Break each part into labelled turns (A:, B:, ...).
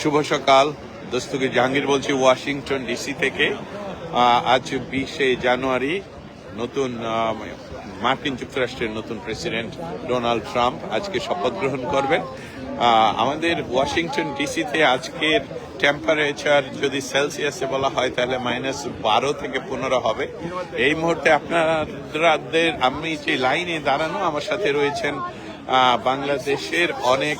A: শুভ সকাল। দস্তগীর জাহাঙ্গীর বলছি, Washington DC থেকে। আজ বিশে জানুয়ারি নতুন মার্কিন যুক্তরাষ্ট্রের নতুন প্রেসিডেন্ট ডোনাল্ড ট্রাম্প আজকে শপথ গ্রহণ করবেন। আমাদের ওয়াশিংটন ডিসিতে আজকের টেম্পারেচার যদি সেলসিয়াসে বলা হয়, তাহলে মাইনাস বারো থেকে পনেরো হবে। এই মুহূর্তে আপনাদের, আমি যে লাইনে দাঁড়ানো, আমার সাথে রয়েছেন বাংলাদেশের অনেক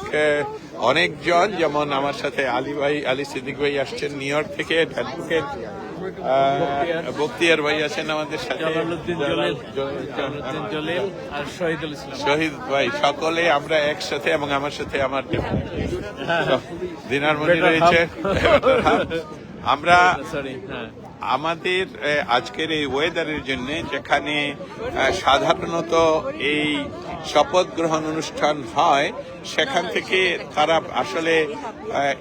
A: অনেকজন যেমন আমার সাথে আলী ভাই আলী সিদ্দিক ভাই আসছেন নিউ ইয়র্ক থেকে অ্যাডভোকেট বক্তিয়ার ভাই আছেন আমাদের সাথে। শহীদ ভাই সকলে আমরা একসাথে এবং আমার সাথে আমার দিনার মনি রয়েছে। আমরা
B: সরি হ্যাঁ।
A: আমাদের আজকের এই ওয়েদারের জন্য যেখানে সাধারণত এই শপথ গ্রহণ অনুষ্ঠান হয়, সেখান থেকে তারা আসলে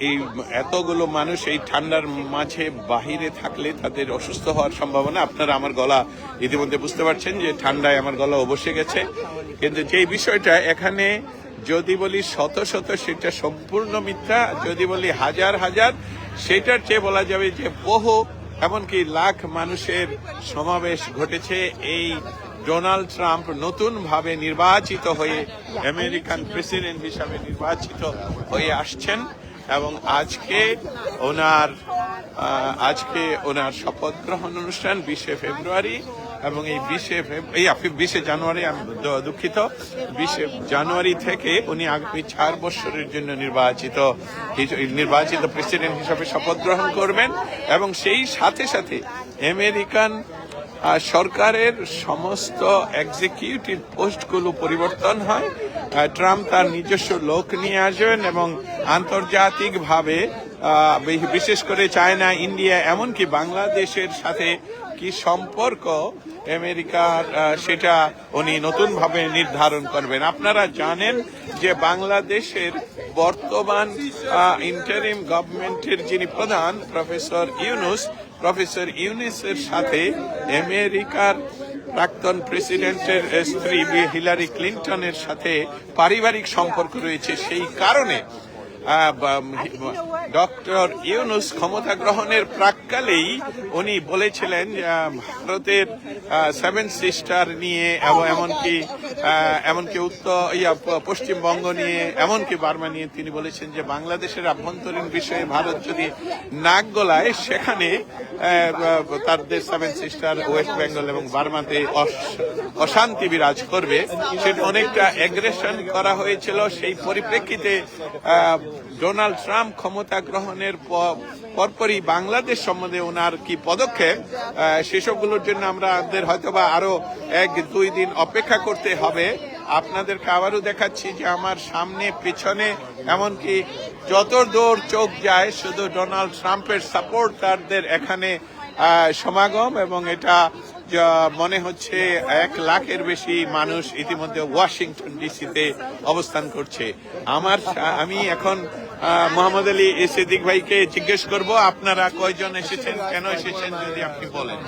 A: এই এতগুলো মানুষ এই ঠান্ডার মাঝে বাহিরে থাকলে তাদের অসুস্থ হওয়ার সম্ভাবনা। আপনারা আমার গলা ইতিমধ্যে বুঝতে পারছেন যে ঠান্ডায় আমার গলা বসে গেছে। কিন্তু যেই বিষয়টা, এখানে যদি বলি শত শত, সেটা সম্পূর্ণ মিথ্যা। যদি বলি হাজার হাজার, সেটার চেয়ে বলা যাবে যে বহু এমনকি লাখ মানুষের সমাবেশ ঘটেছে এই ডোনাল্ড ট্রাম্প নতুন ভাবে নির্বাচিত হয়ে আমেরিকান প্রেসিডেন্ট হিসাবে নির্বাচিত হয়ে আসছেন এবং আজকে ওনার আজকে ওনার শপথ গ্রহণ অনুষ্ঠান বিশে ফেব্রুয়ারি এবং এই বিশে এই বিশে জানুয়ারি, আমি দুঃখিত। বিশে জানুয়ারি থেকে উনি আগামী চার বছরের জন্য নির্বাচিত নির্বাচিত প্রেসিডেন্ট হিসাবে শপথ গ্রহণ করবেন এবং সেই সাথে সাথে আমেরিকান সরকারের সমস্ত এক্সিকিউটিভ পোস্টগুলো পরিবর্তন হয়। ট্রাম্প তার নিজস্ব লোক নিয়ে আসবেন এবং আন্তর্জাতিকভাবে বিশেষ করে চায়না, ইন্ডিয়া, এমনকি বাংলাদেশের সাথে কি সম্পর্ক আমেরিকার সেটা উনি নতুনভাবে নির্ধারণ করবেন। আপনারা জানেন যে বাংলাদেশের বর্তমান ইন্টারিম গভর্নমেন্টের যিনি প্রধান, প্রফেসর ইউনুস, প্রফেসর ইউনুসের সাথে আমেরিকার প্রাক্তন প্রেসিডেন্টের স্ত্রী হিলারি ক্লিন্টনের সাথে পারিবারিক সম্পর্ক রয়েছে। সেই কারণে ডক্টর ইউনুস ক্ষমতা গ্রহণের প্রাককালেই উনি বলেছিলেন ভারতের সেভেন সিস্টার নিয়ে এবং এমনকি এমনকি উত্তর ইয়া পশ্চিমবঙ্গ নিয়ে এমনকি বার্মা নিয়ে তিনি বলেছেন যে বাংলাদেশের আভ্যন্তরীণ বিষয়ে ভারত যদি নাক গলায় সেখানে তাদের সেভেন সিস্টার ওয়েস্ট বেঙ্গল এবং বার্মাতে অশান্তি বিরাজ করবে। সেটা অনেকটা এগ্রেশন করা হয়েছিল। সেই পরিপ্রেক্ষিতে ডোনাল্ড ট্রাম্প ক্ষমতা গ্রহণের পরপরই বাংলাদেশ সম্বন্ধে ওনার কি পদক্ষেপ? সেসবগুলোর জন্য আমরা আমাদের হয়তোবা আরও এক, দুই দিন অপেক্ষা করতে হবে। আপনাদেরকে আবারও দেখাচ্ছি যে আমার সামনে, পেছনে, এমনকি যত দূর চোখ যায়, শুধু ডোনাল্ড ট্রাম্পের সাপোর্টারদের এখানে সমাগম এবং এটা মনে হচ্ছে এক লাখের বেশি মানুষ ইতিমধ্যে ওয়াশিংটন ডিসিতে অবস্থান করছে। আমার, আমি এখন মোহাম্মদ আলী সিদ্দিক ভাইকে জিজ্ঞেস করব, আপনারা কয়জন এসেছেন, কেন এসেছেন যদি আপনি বলেন।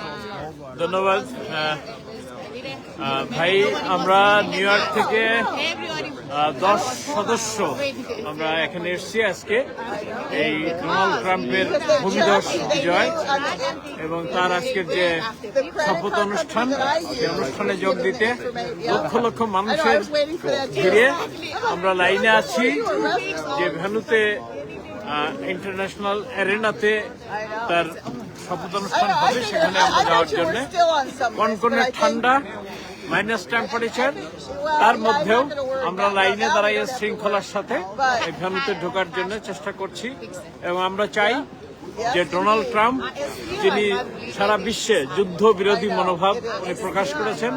B: ধন্যবাদ। ভাই, আমরা নিউ ইয়র্ক থেকে দশ সদস্য আমরা এখানে এসেছি আজকে। এই ডোনাল্ড ট্রাম্পের ভূমিধস বিজয় এবং তার আজকের যে শপথ অনুষ্ঠান, সেই অনুষ্ঠানে যোগ দিতে লক্ষ লক্ষ মানুষের ভিড়ে আমরা লাইনে আছি। যে ভেনুতে ইন্টারন্যাশনাল অ্যারেনাতে তার শপথ অনুষ্ঠান হবে, সেখানে আমরা যাওয়ার জন্য। কনকনে ঠান্ডা মাইনাস টেম্পারেচার তার মধ্যেও আমরা লাইনে দাঁড়াইয়ে শৃঙ্খলার সাথে এই ভ্যানুতে ঢোকার জন্য চেষ্টা করছি। এবং আমরা চাই যে ডোনাল্ড ট্রাম্প, যিনি সারা বিশ্বে যুদ্ধ বিরোধী মনোভাব উনি প্রকাশ করেছেন,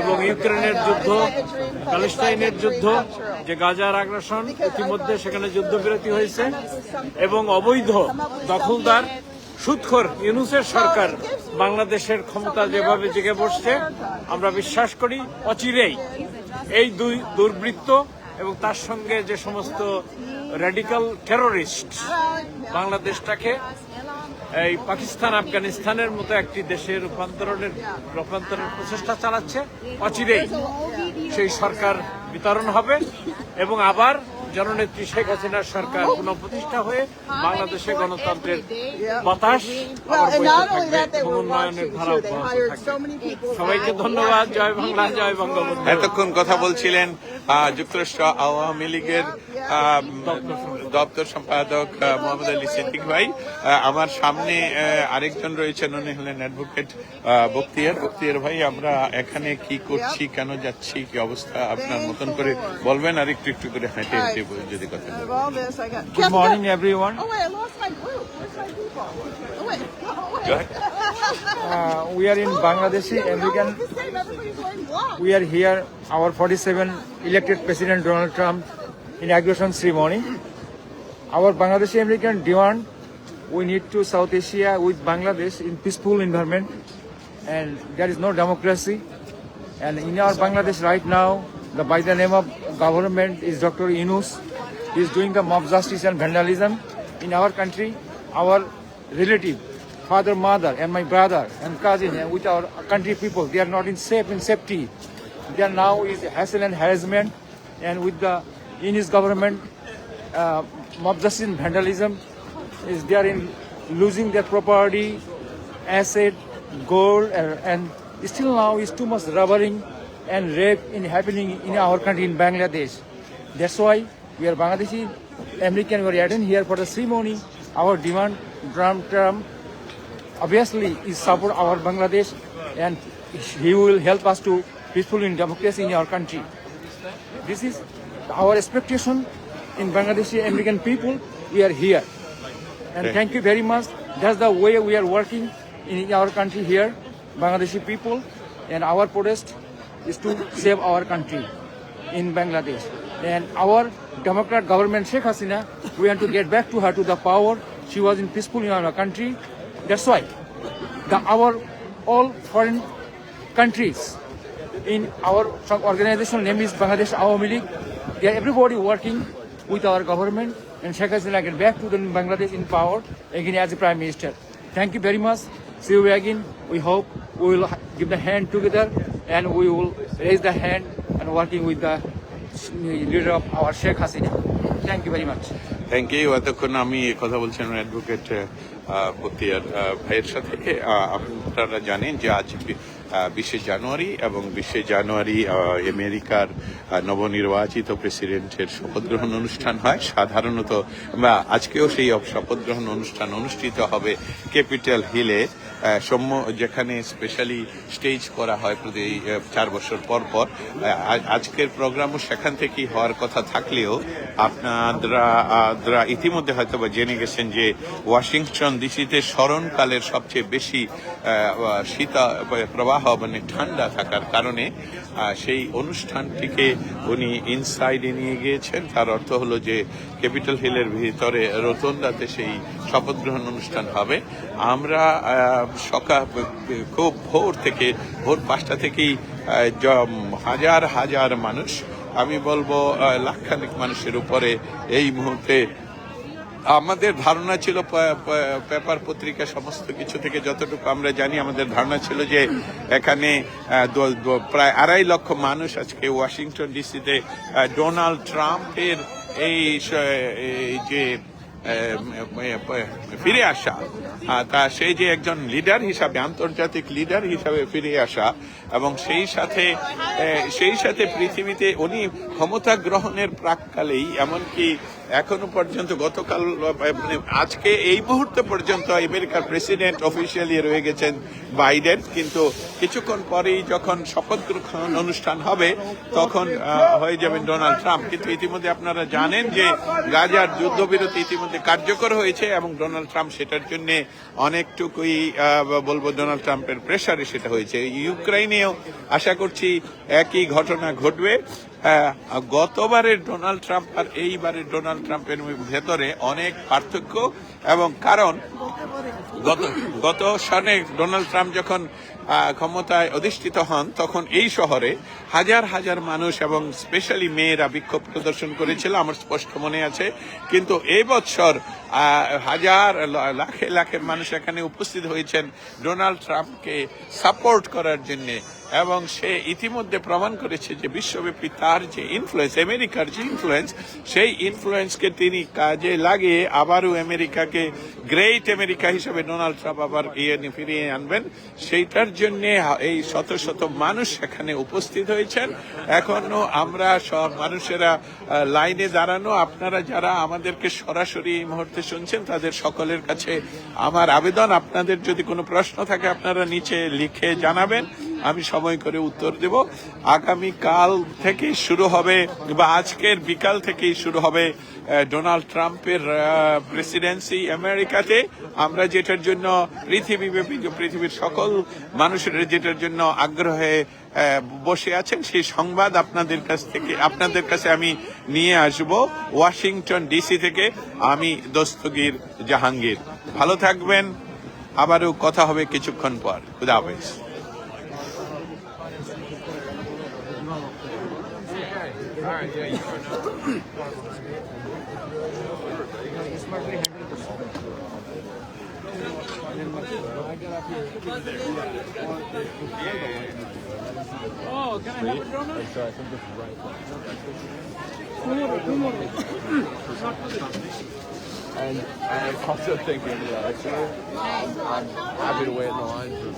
B: এবং ইউক্রেনের যুদ্ধ, প্যালেস্টাইনের যুদ্ধ, যে গাজার আগ্রাসন, ইতিমধ্যে সেখানে যুদ্ধবিরতি হয়েছে, এবং অবৈধ দখলদার সুৎখর ইউনুসের সরকার বাংলাদেশের ক্ষমতা যেভাবে জেগে বসছে আমরা বিশ্বাস করি অচিরেই। এই দুই দুর্বৃত্ত এবং তার সঙ্গে যে সমস্ত র্যাডিক্যাল টেরোরিস্ট বাংলাদেশটাকে এই পাকিস্তান আফগানিস্তানের মতো একটি দেশে রূপান্তরণের রূপান্তরের প্রচেষ্টা চালাচ্ছে অচিরেই সেই সরকার বিতরণ হবে এবং আবার জননেত্রী শেখ হাসিনার সরকার পুনঃপ্রতিষ্ঠা হয়ে বাংলাদেশে গণতন্ত্রের বাতাস উন্নয়নের ধারা. সবাইকে ধন্যবাদ জয় বাংলা জয় বঙ্গবন্ধু
A: এতক্ষণ কথা বলছিলেন যুক্তরাষ্ট্র আওয়ামী লীগের আহ, দপ্তর সম্পাদক মোহাম্মদ আলী সিদ্দিক ভাই। আমার সামনে আরেকজন রয়েছেন উনি হলেন অ্যাডভোকেট বক্তিয়ার। বক্তিয়ার ভাই আমরা এখানে কি করছি কেন যাচ্ছি কি অবস্থা আপনার মতন করে বলবেন আর একটু একটু করে হেঁটে হেঁটে যদি কথা
C: good
A: morning everyone
D: in Bangladeshi are we are American. Our are seven our president Donald Trump in Trump শ্রী ceremony. Our Bangladeshi American demand we need to South Asia with Bangladesh in peaceful environment, and there is no democracy. And in our Bangladesh right now, the by the name of government is Dr. Yunus. He is doing the mob justice and vandalism in our country. Our relative, father, mother, and my brother and cousin, and with our country people, they are not in safe in safety. There now is hassle and harassment, and with the in his government, uh, mob justice and vandalism is there in losing their property, asset, gold, and, still now is too much robbering and rape in happening in our country in Bangladesh. That's why we are Bangladeshi American. We are attending here for the ceremony. Our demand, Trump, Trump, obviously is support our Bangladesh, and he will help us to peaceful in democracy in our country. This is our expectation in Bangladeshi American people. We are here. And thank you very much. That's the way we are working in our country here, Bangladeshi people. And our protest is to save our country in Bangladesh. And our Democrat government, Sheikh Hasina, we want to get back to her to the power. She was in peaceful in our country. That's why the, our all foreign countries in our organization name is Bangladesh Awami League. They are everybody working with our government and Sheikh Hasina again back to the Bangladesh in power again as a prime minister thank you very much see you again we hope we will give the hand together and we will raise the hand and working with the leader of our Sheikh Hasina thank you very much
A: thank you এতক্ষণ আমি কথা বলছিলাম advocate ভাইয়ের সাথে আপনারা জানেন যে আজ বিশে জানুয়ারি এবং বিশে জানুয়ারি আমেরিকার নবনির্বাচিত প্রেসিডেন্টের শপথ গ্রহণ অনুষ্ঠান হয়। সাধারণত বা আজকেও সেই শপথ গ্রহণ অনুষ্ঠান অনুষ্ঠিত হবে ক্যাপিটাল হিলে সম্য যেখানে স্পেশালি স্টেজ করা হয় প্রতি চার বছর পর পর। আজকের প্রোগ্রামও সেখান থেকেই হওয়ার কথা থাকলেও আপনারা ইতিমধ্যে হয়তো বা জেনে গেছেন যে ওয়াশিংটন ডিসিতে স্মরণকালের সবচেয়ে বেশি শীতা প্রবাহ মানে ঠান্ডা থাকার কারণে সেই অনুষ্ঠানটিকে উনি ইনসাইডে নিয়ে গিয়েছেন। তার অর্থ হলো যে ক্যাপিটাল হিলের ভিতরে রোতন্দাতে সেই শপথ গ্রহণ অনুষ্ঠান হবে। আমরা সকাল খুব ভোর থেকে ভোর পাঁচটা থেকেই হাজার হাজার মানুষ আমি বলব আহ, লাখখানেক মানুষের উপরে এই মুহূর্তে আমাদের ধারণা ছিল পেপার পত্রিকা সমস্ত কিছু থেকে যতটুকু আমরা জানি, আমাদের ধারণা ছিল যে এখানে প্রায় আড়াই লক্ষ মানুষ আজকে ওয়াশিংটন ডিসিতে ডোনাল্ড ট্রাম্পের এই যে ফিরে আসা তা সেই যে একজন লিডার হিসাবে, আন্তর্জাতিক লিডার হিসাবে ফিরে আসা এবং সেই সাথে সেই সাথে পৃথিবীতে উনি ক্ষমতা গ্রহণের প্রাককালেই, এমনকি এখনও পর্যন্ত গতকাল মানে আজকে এই মুহূর্তে পর্যন্ত আমেরিকার প্রেসিডেন্ট অফিসিয়ালি রয়ে গেছেন বাইডেন। কিন্তু কিছুক্ষণ পরেই যখন শপথ গ্রহণ অনুষ্ঠান হবে, তখন হয়ে যাবেন ডোনাল্ড ট্রাম্প। কিন্তু ইতিমধ্যে আপনারা জানেন যে গাজার যুদ্ধবিরতি ইতিমধ্যে কার্যকর হয়েছে এবং ডোনাল্ড ট্রাম্প সেটার জন্য অনেকটুকুই বলব ডোনাল্ড ট্রাম্পের প্রেসারে সেটা হয়েছে। ইউক্রাইনেও আশা করছি একই ঘটনা ঘটবে। গতবারের ডোনাল্ড ট্রাম্প আর এইবারের ডোনাল্ড ট্রাম্পের ভেতরে অনেক পার্থক্য এবং কারণ গত সনে ডোনাল্ড ট্রাম্প যখন ক্ষমতায় অধিষ্ঠিত হন, তখন এই শহরে হাজার হাজার মানুষ এবং স্পেশালি মেয়েরা বিক্ষোভ প্রদর্শন করেছিল, আমার স্পষ্ট মনে আছে। কিন্তু এই বছর হাজার লাখে লাখের মানুষ এখানে উপস্থিত হয়েছেন। ডোনাল্ড ট্রাম্পকে সাপোর্ট করার জন্য এবং সে ইতিমধ্যে প্রমাণ করেছে যে বিশ্বব্যাপী তার যে ইনফ্লুয়েন্স আমেরিকার যে ইনফ্লুয়েন্স সেই ইনফ্লুয়েন্সকে তিনি কাজে লাগিয়ে আবারও আমেরিকাকে গ্রেট আমেরিকা হিসেবে ডোনাল্ড ট্রাম্প আবার ইয়ে ফিরিয়ে আনবেন। সেইটার জন্য এই শত শত মানুষ সেখানে উপস্থিত হয়েছেন। এখনও আমরা সব মানুষেরা লাইনে দাঁড়ানো, আপনারা যারা আমাদেরকে সরাসরি এই মুহূর্তে শুনছেন, তাদের সকলের কাছে আমার আবেদন। আপনাদের যদি কোনো প্রশ্ন থাকে, আপনারা নিচে লিখে জানাবেন। আমি সময় করে উত্তর দেব। আগামী কাল থেকে শুরু হবে বা আজকের বিকাল থেকেই শুরু হবে ডোনাল্ড ট্রাম্পের প্রেসিডেন্সি আমেরিকাতে। আমরা যেটার জন্য পৃথিবীব্যাপী পৃথিবীর সকল মানুষের যেটার জন্য আগ্রহে বসে আছেন, সেই সংবাদ আপনাদের কাছ থেকে, আপনাদের কাছে আমি নিয়ে আসব ওয়াশিংটন ডিসি থেকে। আমি দস্তগীর জাহাঙ্গীর। ভালো থাকবেন। আবারও কথা হবে কিছুক্ষণ পর। yeah, you are I got up here.
B: Oh, can I have a drone? I think just right. there.
E: And I'm also thinking, yeah, actually, I'm happy to wait in the line for.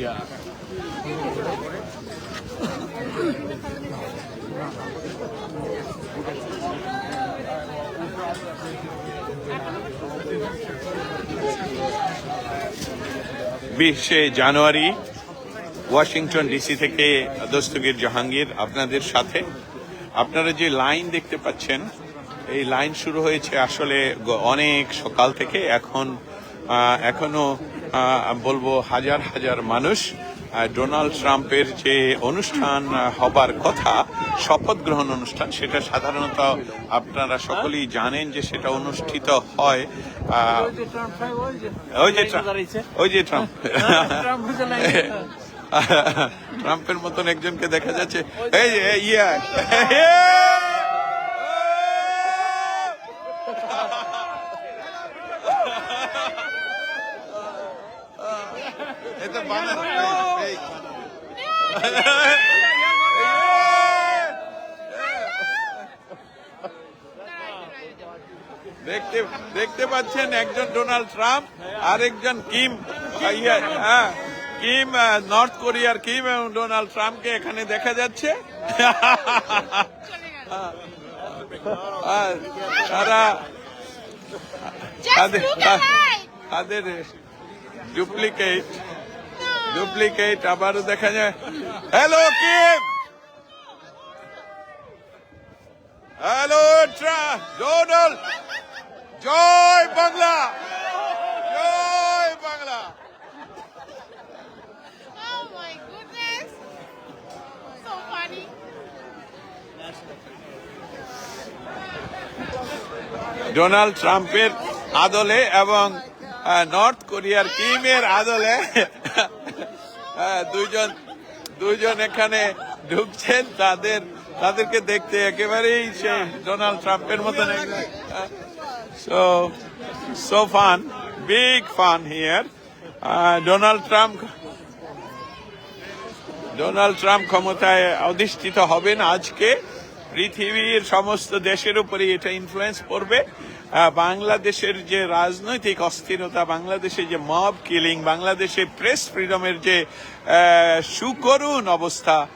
E: Yeah.
A: বিশে জানুয়ারি, Washington DC থেকে দস্তগীর জাহাঙ্গীর আপনাদের সাথে। আপনারা যে line দেখতে পাচ্ছেন, এই লাইন শুরু হয়েছে আসলে অনেক সকাল থেকে। এখন এখনও বলব হাজার হাজার মানুষ ডোনাল্ড ট্রাম্পের যে অনুষ্ঠান হবার কথা, শপথ গ্রহণ অনুষ্ঠান, সেটা সাধারণত আপনারা সকলেই জানেন যে সেটা অনুষ্ঠিত হয়
B: ওই যে ওই যে
A: ট্রাম্প ট্রাম্পের মতন একজনকে দেখা যাচ্ছে। এই ইয়া এই দেখতে দেখতে পাচ্ছেন একজন ডোনাল্ড ট্রাম্প আরেকজন কিম হ্যাঁ, কিম নর্থ কোরিয়ার কিম এবং ডোনাল্ড ট্রাম্পকে এখানে দেখা যাচ্ছে। তারা তাদের ডুপ্লিকেট ডুপ্লিকেট আবারও দেখা যায়। হ্যালো কিম হ্যালো ডোনাল্ড জয় বাংলা জয় বাংলা. ডোনাল্ড ট্রাম্পের আদলে এবং নর্থ কোরিয়ার কিমের আদলে দুইজন দুইজন এখানে ঢুকছেন, তাদের, তাদেরকে দেখতে একেবারেই সে ডোনাল্ড ট্রাম্পের মতন so so fun big fun here Donald Trump Donald Trump ক্ষমতায় অধিষ্ঠিত হবেন আজকে। পৃথিবীর সমস্ত দেশের উপরে এটা ইনফ্লুয়েন্স পড়বে বাংলাদেশের যে রাজনৈতিক অস্থিরতা বাংলাদেশে যে মব কিলিং বাংলাদেশে প্রেস ফ্রিডমের যে সুকরুণ অবস্থা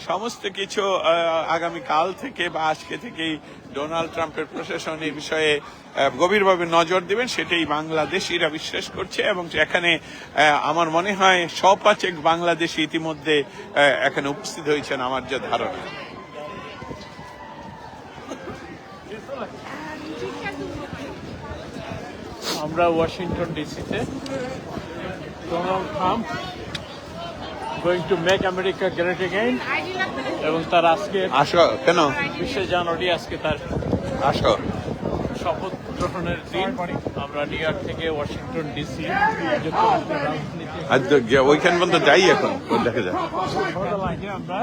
A: সমস্ত কিছু আহ, আগামী কাল থেকে বা আজকে থেকেই ডোনাল্ড ট্রাম্পের প্রশাসন এই বিষয়ে গভীরভাবে নজর দেবেন সেটাই বাংলাদেশিরা বিশ্বাস করছে এবং এখানে আমার মনে হয় সপাচেক বাংলাদেশি ইতিমধ্যে এখানে উপস্থিত হয়েছেন আমার যে ধারণা।
B: আমরা Washington ডিসিতে Donald Trump going to make America great again এবং তার আজকে
A: আসো কেন?
B: বিশে জানুয়ারি আজকে তার
A: আসো
B: শপথ গ্রহণের দিন। আমরা নিউ ইয়র্ক থেকে ওয়াশিংটন ডিসি
A: ওইখান পর্যন্ত যাই এখন দেখা যায়
B: আমরা